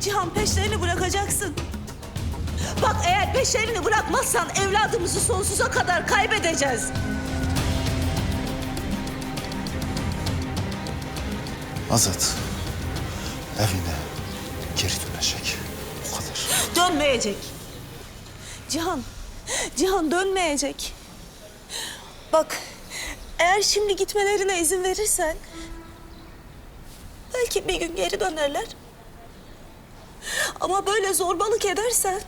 Cihan peşlerini bırakacaksın. Bak eğer peşlerini bırakmazsan evladımızı sonsuza kadar kaybedeceğiz. Azat evine geri dönecek. O kadar. Dönmeyecek. Cihan, Cihan dönmeyecek. Bak, eğer şimdi gitmelerine izin verirsen... ...belki bir gün geri dönerler. Ama böyle zorbalık edersen...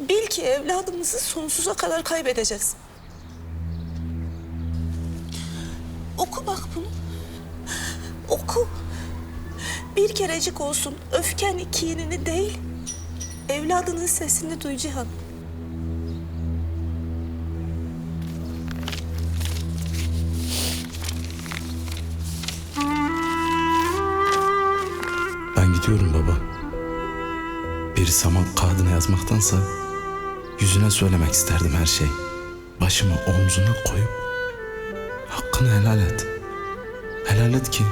...bil ki evladımızı sonsuza kadar kaybedeceğiz. Oku bak bunu. Oku. Bir kerecik olsun öfken kinini değil, evladının sesini duy Cihan. Bir saman kağıdına yazmaktansa yüzüne söylemek isterdim her şey. Başımı omzuna koyup hakkını helal et. Helal et ki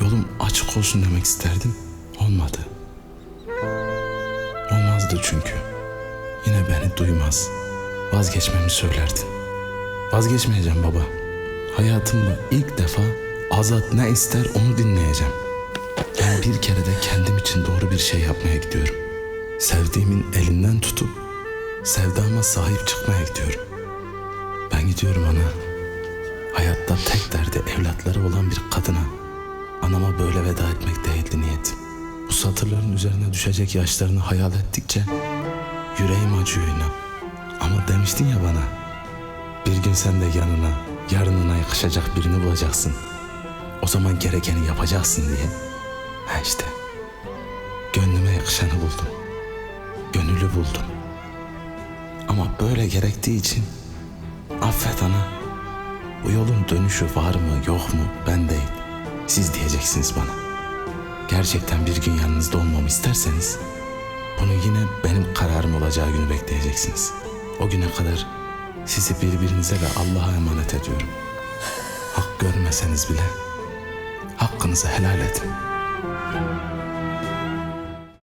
yolum açık olsun demek isterdim. Olmadı. Olmazdı çünkü. Yine beni duymaz. Vazgeçmemi söylerdin. Vazgeçmeyeceğim baba. Hayatımda ilk defa Azat ne ister onu dinleyeceğim. Ben bir kere de kendim için doğru bir şey yapmaya gidiyorum. Sevdiğimin elinden tutup sevdama sahip çıkmaya gidiyorum. Ben gidiyorum ana. Hayatta tek derdi evlatları olan bir kadına. Anama böyle veda etmek değildi niyetim. Bu satırların üzerine düşecek yaşlarını hayal ettikçe yüreğim acıyor inan. Ama demiştin ya bana bir gün sen de yanına, yarınına yakışacak birini bulacaksın. O zaman gerekeni yapacaksın diye. Ha işte. Gönlüme yakışanı buldum. Gönüllü buldum. Ama böyle gerektiği için affet ana. Bu yolun dönüşü var mı yok mu ben değil. Siz diyeceksiniz bana. Gerçekten bir gün yanınızda olmamı isterseniz bunu yine benim kararım olacağı günü bekleyeceksiniz. O güne kadar sizi birbirinize ve Allah'a emanet ediyorum. Hak görmeseniz bile hakkınızı helal edin.